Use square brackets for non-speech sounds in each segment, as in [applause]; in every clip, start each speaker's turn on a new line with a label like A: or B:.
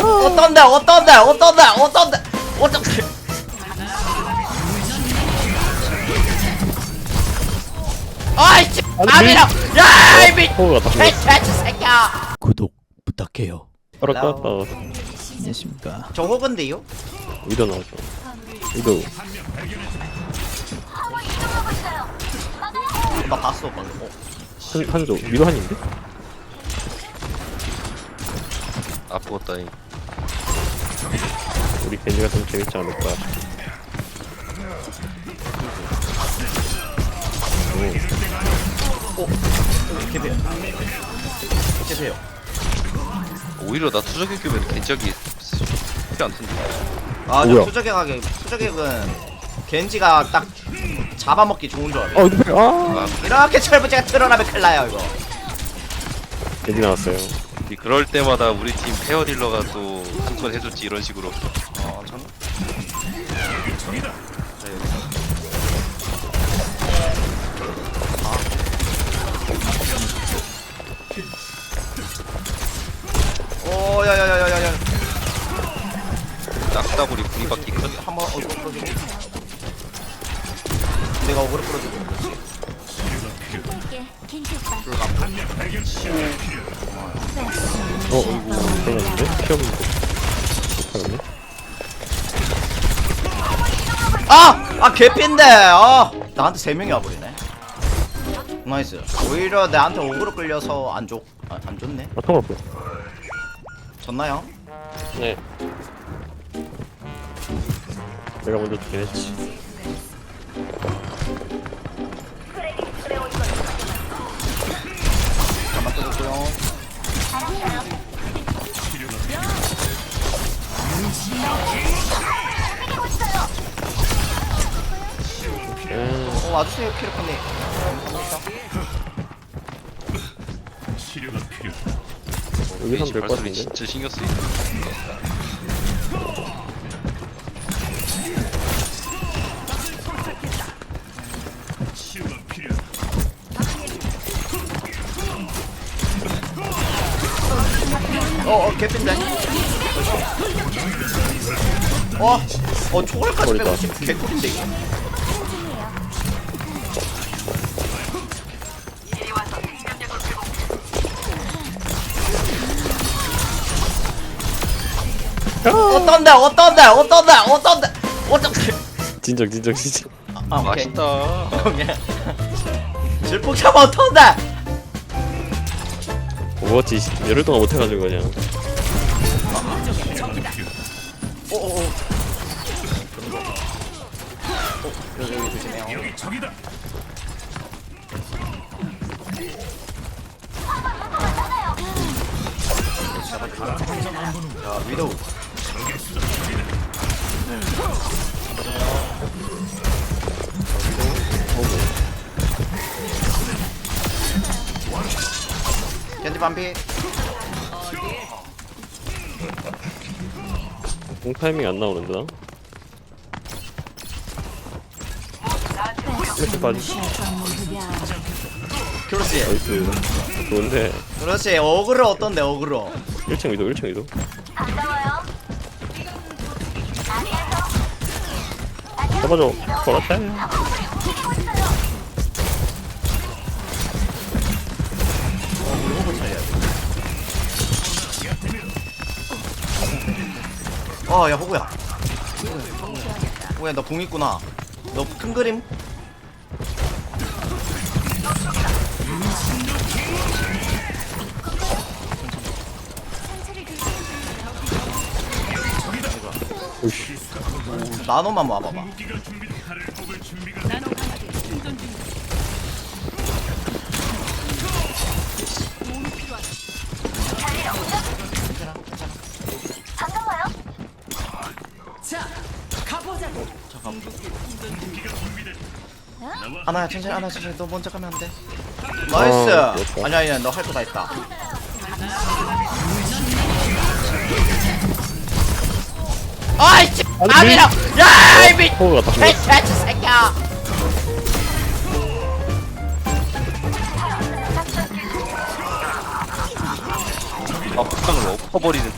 A: 어떤데 어떤데 어떤데 어떤데 어떤데 아이씨 아미랑 야이 미
B: 호우가 딱
A: 개새끼 새끼야
C: 구독 부탁해요.
B: 떴다
C: 안녕하십니까.
A: 저 호근데요?
B: 위도 나오죠 위도
A: 나 봤어 방금 어.
B: 한, 한조 위도 한인데?
D: 아프겠다잉
B: 우리 겐지가 좀 재밌지 않을까.
A: 개배요. 개배요.
D: 오히려 나 투적이 끼면 겐적이 필요 안 튼데.
A: 아
B: 뭐야?
A: 저 투적액하게 투적액은 겐지가 딱 잡아먹기 좋은 조합이에요.
B: 어 이거 아.
A: 이렇게 철부지가 드러나면 큰일 나요 이거.
B: 겐지 나왔어요
D: 이 그럴 때마다 우리 팀 페어 딜러가 또 한 건 해줬지 이런 식으로
A: 어 참. 어
B: 그러는데? 피없는데 못하네
A: 아! 아 개핀데! 아! 나한테 세 명이 와버리네. 나이스. 오히려 나한테 오그로 끌려서 안 좋, 아, 안 좋네.
B: 아 통화 없어
A: 졌나요?
B: 네 내가 먼저 죽긴 했지
A: 잠깐만 뜨고요.
B: 음,
A: 어, 와주세요, 키르코님.
B: 여기선 될것
D: 발소리
B: 같은데?
D: 진짜 신경 쓰이네
A: 어, 어, 개핀데. 어, 어, 초월까지
B: 머리다.
A: 150 개꿀인데, 이거. 어떤데, 어떤데, 어떤데, 어떤데, 어떤데.
B: 진정 진정 진정
A: 아, 오케이.
D: 맛있다
A: 그냥. 질풍참 어떤데?
B: 오버워치 열흘 동안 못해가지고 그냥
A: 오오 오. 어, 여기 여기 조심해요. 자 위도우. 겐지 반피.
B: 공 타이밍 안 나오는데 나? 이렇게 빠지
A: 그렇지.
B: 나이스 좋은데
A: 그렇지. 어그로 어떤데 어그로.
B: 1층 위도 1층 위도 잡아줘 그렇지
A: 어, 야, 호구야. 호구야, 너공 있구나. 너 큰 그림?
B: 오씨
A: 나노만 와봐봐. 하나야 천천히 하나 천천히 너 먼저 가면 안 돼. 나이스.
B: 아, 그렇다.
A: 아니야 아니야 너 할 거 다 했다. 아이씨 아니라 야! 어, 미
B: 어, 갔다.
A: 개새끼 새끼야
D: 아 폭탄으로 뭐 엎어버리는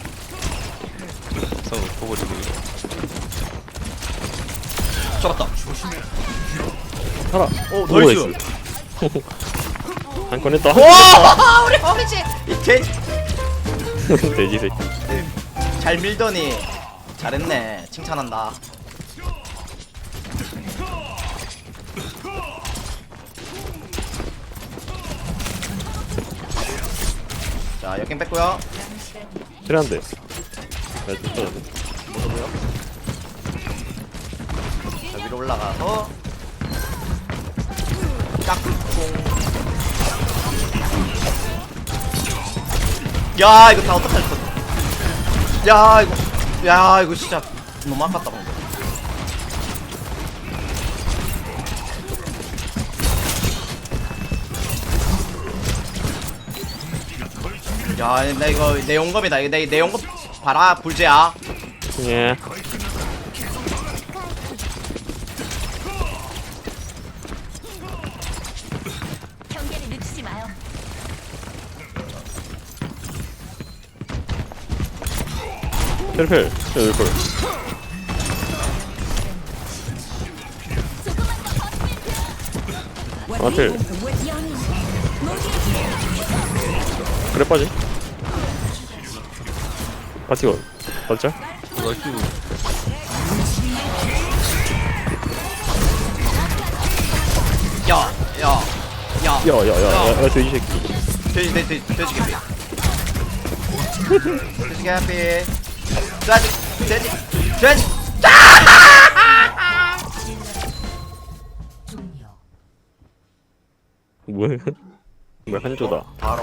D: 폭탄으로 엎어버리고 잡았다
B: 살아.
A: 어,
B: 오
A: 나이스 [laughs]
B: 한건 했다.
A: 오 [laughs] 우리 버그지 이 개...
B: 돼지 새끼
A: 밀더니 잘했네. 칭찬한다. 자 역행 뺐고요.
B: 나 쫓아야 돼
A: 모르고요. 자 위로 올라가서. 짝꿍. 야 이거 다 어떡할 거야 야 이거 야 이거 진짜 너무 아깝다 방금. 야나 이거 내 용검이다. 이거 내, 내 용검 봐라 불제야.
B: 예 펠펠 펠펠 아펠
E: 연인
B: 그래 빠지 바티건 맞죠?
D: 나이스
A: 야, 야, 야,
B: 야야야야 돼지 새끼.
A: 돼지, 돼지, 돼지 개피. 돼지 [laughs] 개피. 돼지, 돼지, 돼지.
B: 뭐야 뭐야 한조다
A: 바로.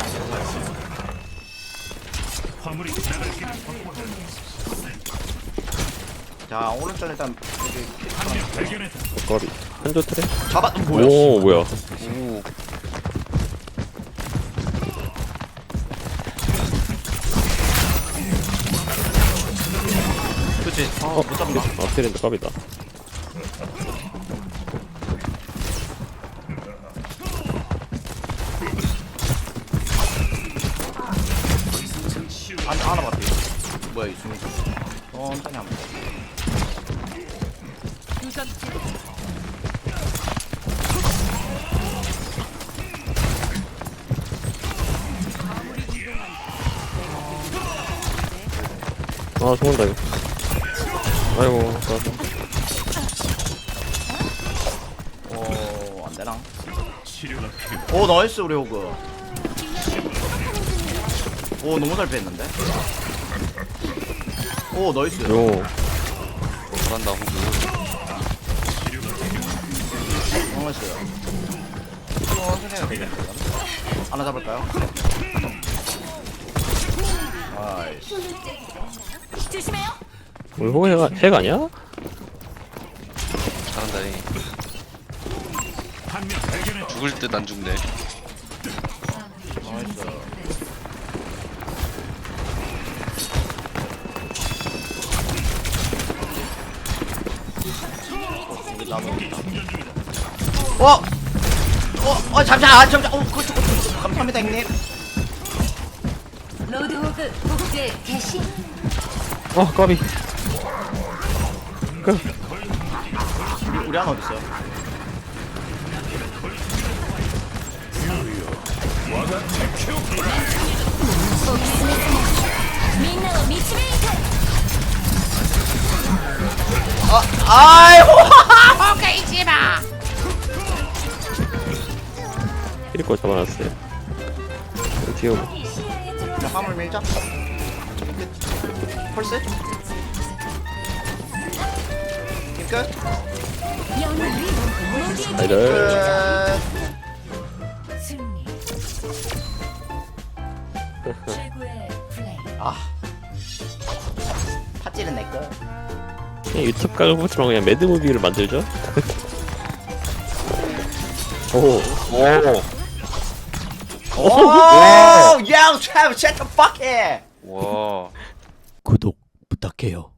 A: 자, 오른쪽 일단 여기
B: 거리 한조 트레?
A: 잡아. 뭐야?
B: 오 뭐야
D: 오
A: 아, 못 잡나?
B: 아 트렌드 깝이다
A: 안, 하나 봤지 뭐야 이 수미. 천천히 한 번.
B: 아 죽는다 이거 아이고 좋았어
A: 오, 안 되나? 오, 나이스 우리 호그. 오, 너무 잘 뺐는데. 오, 나이스.
B: 요
D: 잘한다
A: 해야 되겠다. 하나 잡을까요? 아이씨.
E: 조심해요.
B: 우리 호그 해가 핵 아니야?
D: 잘한다 이 죽을 듯 안 죽네.
A: 어! 어! 어! 잠시만! 아, 잠시만! 어! 그쪽, 그쪽. 감사합니다, 형님.
E: 로드 호그 복제 개시.
B: 아 까비 그
A: 우리, 우리 하나
E: 미치메이터.
A: 아, 아이고!
B: 키리코 잡아놨어요 뒤에 오고
A: 자, 화물 밀자. 펄스?
E: 승리. 최고의 플레이.
A: 아. 팥질은 내 거.
B: 그냥 유튜브 보지 말고 그냥 매드무비를 만들죠 오
A: 오! 야, 참, 쉣, fuck it!
D: 와
C: 구독 부탁해요.